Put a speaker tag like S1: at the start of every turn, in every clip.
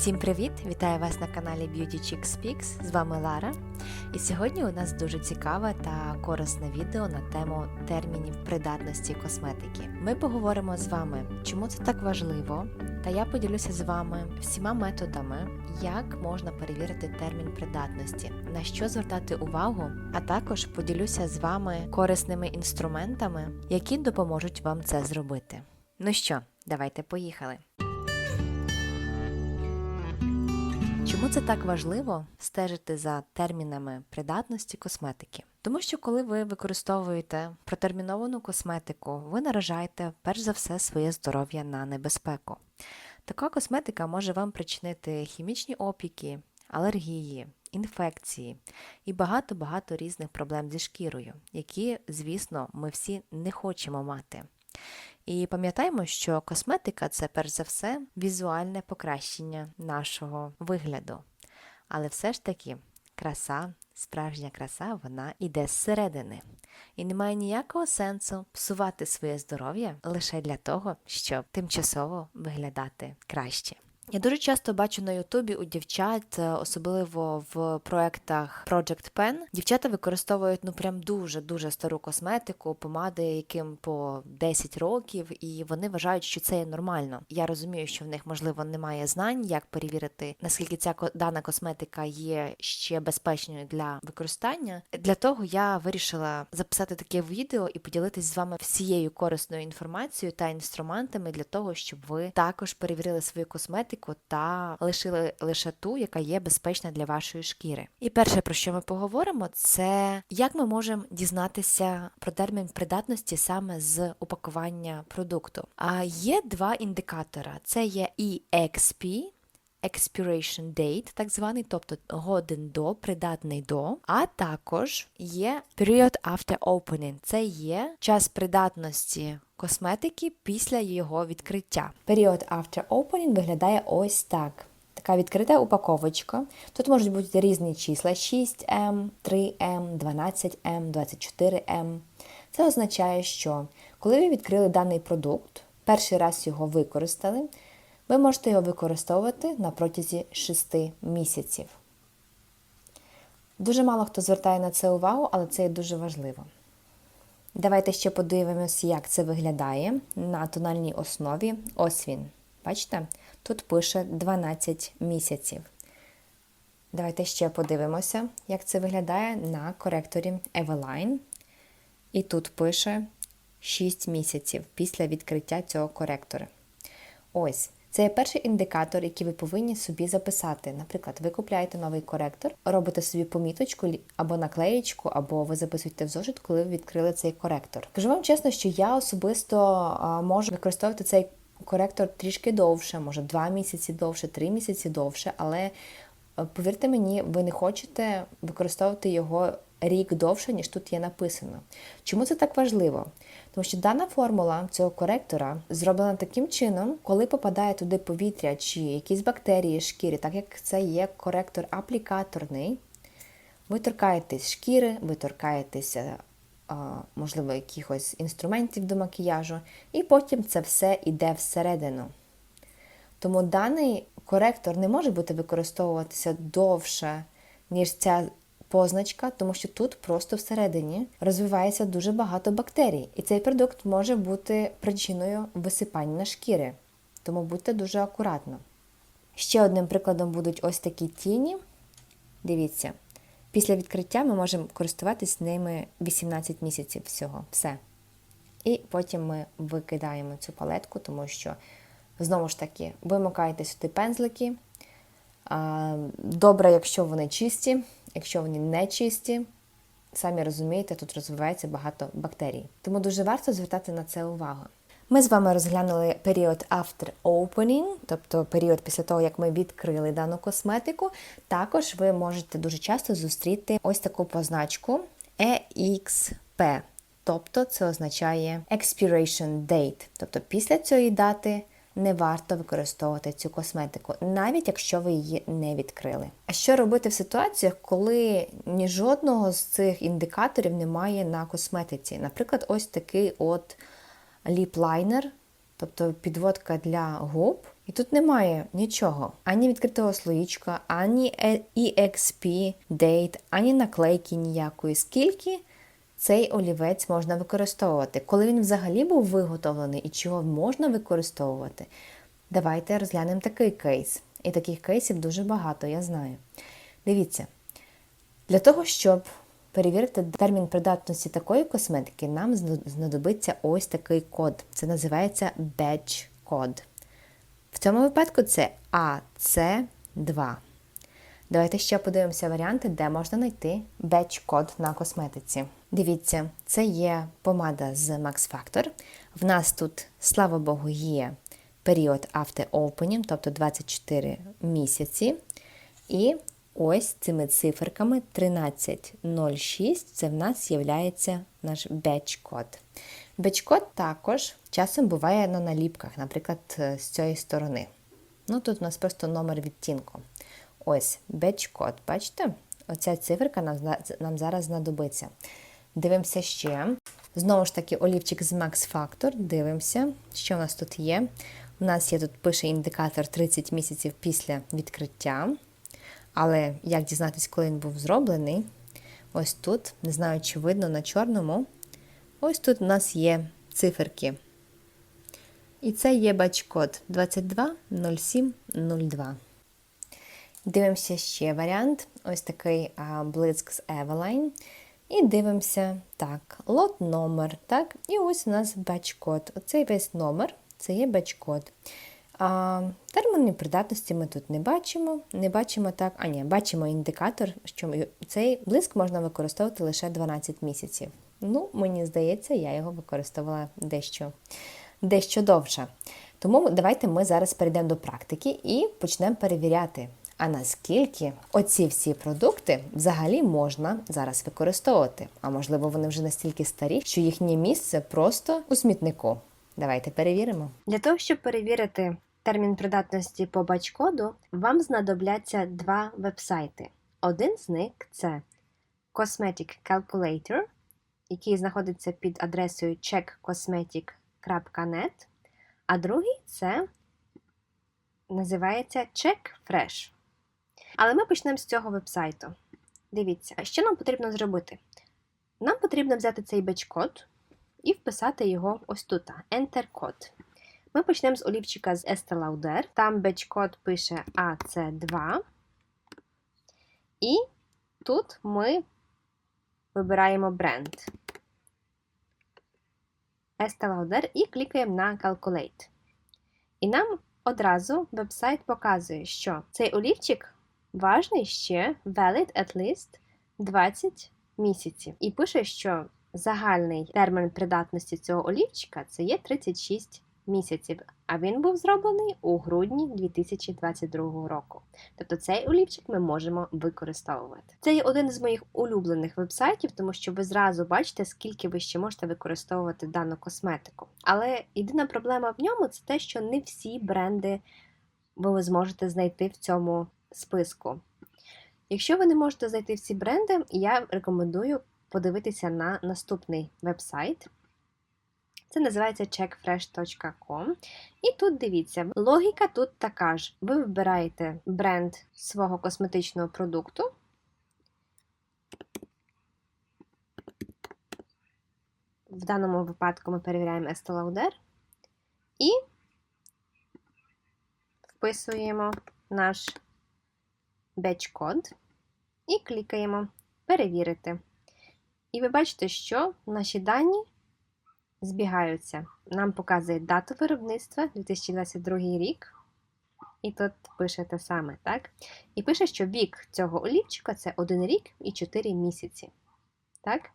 S1: Всім привіт! Вітаю вас на каналі Beauty Chick Speaks. З вами Лара. І сьогодні у нас дуже цікаве та корисне відео на тему термінів придатності косметики. Ми поговоримо з вами, чому це так важливо, та я поділюся з вами всіма методами, як можна перевірити термін придатності, на що звертати увагу, а також поділюся з вами корисними інструментами, які допоможуть вам це зробити. Ну що, давайте поїхали. Чому це так важливо стежити за термінами придатності косметики? Тому що коли ви використовуєте протерміновану косметику, ви наражаєте перш за все своє здоров'я на небезпеку. Така косметика може вам причинити хімічні опіки, алергії, інфекції і багато-багато різних проблем зі шкірою, які, звісно, ми всі не хочемо мати. І пам'ятаємо, що косметика це перш за все візуальне покращення нашого вигляду. Але все ж таки краса, справжня краса, вона іде зсередини. І немає ніякого сенсу псувати своє здоров'я лише для того, щоб тимчасово виглядати краще. Я дуже часто бачу на Ютубі у дівчат, е, особливо в проектах Project Pen, дівчата використовують ну прям дуже дуже стару косметику, помади, яким по 10 років, і вони вважають, що це є нормально. Я розумію, що в них можливо немає знань, як перевірити, наскільки ця дана косметика є ще безпечною для використання. Для того я вирішила записати таке відео і поділитись з вами всією корисною інформацією та інструментами для того, щоб ви також перевірили свою косметику та лишили лише ту, яка є безпечна для вашої шкіри. І перше, про що ми поговоримо, це як ми можемо дізнатися про термін придатності саме з упакування продукту. А є два індикатора: це є EXP, expiration date, так званий, тобто годин до, придатний до, а також є period after opening. Це є час придатності косметики після його відкриття. Period after opening виглядає ось так. Така відкрита упаковочка. Тут можуть бути різні числа: 6М, 3М, 12М, 24М. Це означає, що коли ви відкрили даний продукт, перший раз його використали, ви можете його використовувати на протязі 6 місяців. Дуже мало хто звертає на це увагу, але це є дуже важливо. Давайте ще подивимось, як це виглядає на тональній основі. Ось він. Бачите? Тут пише 12 місяців. Давайте ще подивимося, як це виглядає на коректорі Eveline. І тут пише 6 місяців після відкриття цього коректора. Ось. Це є перший індикатор, який ви повинні собі записати. Наприклад, ви купляєте новий коректор, робите собі поміточку або наклеєчку, або ви записуєте в зошит, коли ви відкрили цей коректор. Кажу вам чесно, що я особисто можу використовувати цей коректор трішки довше, може 2 місяці довше, 3 місяці довше, але е, повірте мені, ви не хочете використовувати його рік довше, ніж тут є написано. Чому це так важливо? Тому що дана формула цього коректора зроблена таким чином, коли попадає туди повітря чи якісь бактерії шкіри, так як це є коректор аплікаторний, ви торкаєтесь шкіри, ви торкаєтеся, можливо, якихось інструментів до макіяжу, і потім це все йде всередину. Тому даний коректор не може бути використовуватися довше, ніж ця позначка, тому що тут просто всередині розвивається дуже багато бактерій, і цей продукт може бути причиною висипання шкіри. Тому будьте дуже акуратно. Ще одним прикладом будуть ось такі тіні. Дивіться, після відкриття ми можемо користуватись ними 18 місяців всього. Все. І потім ми викидаємо цю палетку, тому що, знову ж таки, вимикаєте сюди пензлики. Добре, якщо вони чисті, якщо вони не чисті, самі розумієте, тут розвивається багато бактерій. Тому дуже варто звертати на це увагу. Ми з вами розглянули період after opening, тобто період після того, як ми відкрили дану косметику. Також ви можете дуже часто зустріти ось таку позначку EXP. Тобто це означає expiration date. Тобто після цієї дати не варто використовувати цю косметику, навіть якщо ви її не відкрили. А що робити в ситуаціях, коли ні жодного з цих індикаторів немає на косметиці? Наприклад, ось такий от ліп-лайнер, тобто підводка для губ, І тут немає нічого, ані відкритого слоїчка, ані е- EXP date, ані наклейки ніякої. Скільки цей олівець можна використовувати? Коли він взагалі був виготовлений і чого можна використовувати? Давайте розглянемо такий кейс. І таких кейсів дуже багато, я знаю. Дивіться, для того, щоб перевірити термін придатності такої косметики, нам знадобиться ось такий код. Це називається Batch код. В цьому випадку це AC2. Давайте ще подивимося варіанти, де можна знайти Batch-код на косметиці. Дивіться, це є помада з Max Factor. В нас тут, слава Богу, є період after opening, тобто 24 місяці. І ось цими циферками 1306 це в нас є наш batch-код. Батчкод також часом буває на наліпках, наприклад, з цієї сторони. Ну, Тут у нас просто номер відтінку. Ось батчкод, бачите? Оця циферка нам, нам зараз знадобиться. Дивимося ще. Знову ж таки, олівчик з Max Factor. Дивимося, що у нас тут є. У нас є тут пише індикатор 30 місяців після відкриття. Але як дізнатися, коли він був зроблений? Ось тут, не знаю, чи видно на чорному. Ось тут у нас є циферки. І це є бач-код 220702. Дивимося ще варіант ось такий блиск з Eveline. І дивимося, так, лот номер. так, І ось у нас бач-код. Оцей весь номер це є бач-код. Терміни придатності ми тут не бачимо. Не бачимо так, а ні, бачимо індикатор, що цей блиск можна використовувати лише 12 місяців. Ну, мені здається, я його використовувала дещо, дещо довше. Тому давайте ми зараз перейдемо до практики і почнемо перевіряти. А наскільки оці всі продукти взагалі можна зараз використовувати? А можливо, вони вже настільки старі, що їхнє місце просто у смітнику. Давайте перевіримо. Для того, щоб перевірити термін придатності по бачкоду, вам знадобляться два вебсайти. Один з них це Cosmetic Calculator, який знаходиться під адресою checkcosmetic.net, а другий це називається CheckFresh. Але ми почнемо з цього вебсайту. Дивіться, що нам потрібно зробити? Нам потрібно взяти цей беч-код і вписати його ось тут. Enter код. Ми почнемо з олівчика з Estee Lauder. Там беч-код пише AC2. І тут ми вибираємо бренд. Estee Lauder і клікаємо на Calculate. І нам одразу вебсайт показує, що цей олівчик важний ще valid at least 20 місяців. І пише, що загальний термін придатності цього олівчика це є 36 місяців, а він був зроблений у грудні 2022 року. Тобто цей олівчик ми можемо використовувати. Це є один з моїх улюблених вебсайтів, тому що ви зразу бачите, скільки ви ще можете використовувати дану косметику. Але єдина проблема в ньому це те, що не всі бренди ви зможете знайти в цьому списку. Якщо ви не можете знайти всі бренди, я рекомендую подивитися на наступний вебсайт. Це називається checkfresh.com. І тут дивіться, логіка тут така ж. Ви вибираєте бренд свого косметичного продукту. В даному випадку ми перевіряємо Estee Lauder і вписуємо наш batch-код і клікаємо Перевірити. І ви бачите, що наші дані збігаються. Нам показує дату виробництва 2022 рік. І тут пише те саме, так? І пише, що вік цього олівчика це 1 рік і 4 місяці. Так?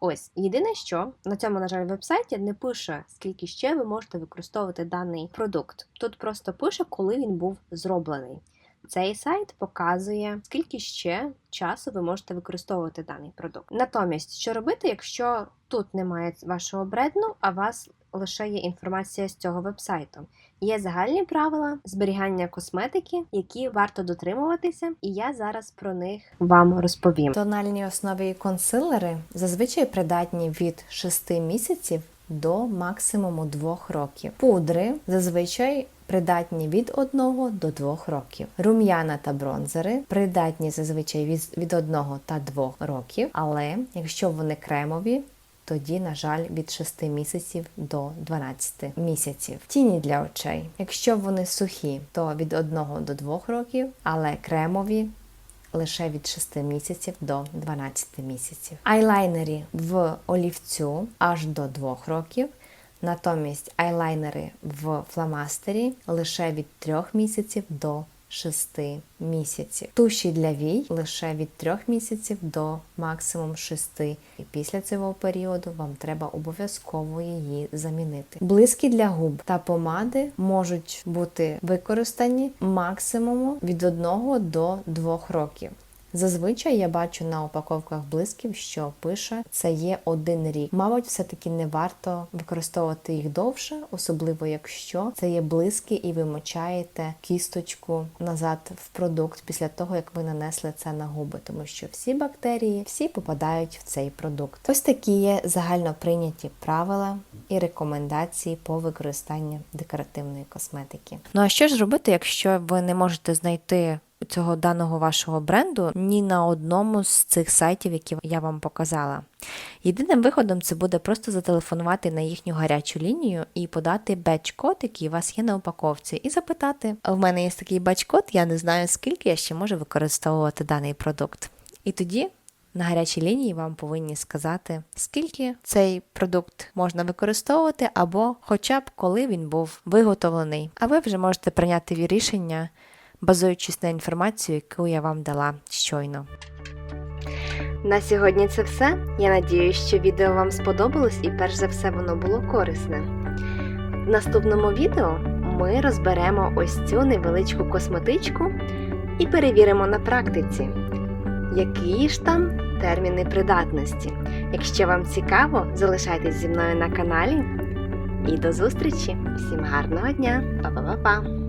S1: Ось, єдине, що на цьому, на жаль, вебсайті не пише, скільки ще ви можете використовувати даний продукт. Тут просто пише, коли він був зроблений. Цей сайт показує, скільки ще часу ви можете використовувати даний продукт. Натомість, що робити, якщо тут немає вашого бренду, а вас лише є інформація з цього вебсайту. Є загальні правила зберігання косметики, які варто дотримуватися, і я зараз про них вам розповім. Тональні основі консилери зазвичай придатні від 6 місяців до максимуму 2 років. Пудри зазвичай придатні від 1 до 2 років. Рум'яна та бронзери придатні зазвичай від, від 1 та 2 років, але якщо вони кремові, тоді, на жаль, від 6 місяців до 12 місяців. Тіні для очей. Якщо вони сухі, то від 1 до 2 років, але кремові лише від 6 місяців до 12 місяців. Айлайнері в олівцю аж до 2 років. Натомість айлайнери в фломастері лише від 3 місяців до 6 місяців. Туші для вій лише від 3 місяців до максимум 6. І після цього періоду вам треба обов'язково її замінити. Блиски для губ та помади можуть бути використані максимум від 1 до 2 років. Зазвичай я бачу на упаковках блисків, що пише це є один рік. Мабуть, все-таки не варто використовувати їх довше, особливо якщо це є блиски, і ви мочаєте кісточку назад в продукт після того, як ви нанесли це на губи, тому що всі бактерії всі попадають в цей продукт. Ось такі є загально прийняті правила і рекомендації по використанню декоративної косметики. Ну а що ж робити, якщо ви не можете знайти цього даного вашого бренду ні на одному з цих сайтів, які я вам показала. Єдиним виходом це буде просто зателефонувати на їхню гарячу лінію і подати беч-код, який у вас є на упаковці, і запитати: в мене є такий беч-код, я не знаю, скільки я ще можу використовувати даний продукт. І тоді. На гарячій лінії вам повинні сказати, скільки цей продукт можна використовувати, або хоча б коли він був виготовлений. А ви вже можете прийняти рішення, базуючись на інформацію, яку я вам дала щойно. На сьогодні це все. Я надіюсь, що відео вам сподобалось і перш за все воно було корисне. В наступному відео ми розберемо ось цю невеличку косметичку і перевіримо на практиці, які ж там терміни придатності. Якщо вам цікаво, залишайтесь зі мною на каналі. І до зустрічі! Всім гарного дня! Па-па-па-па!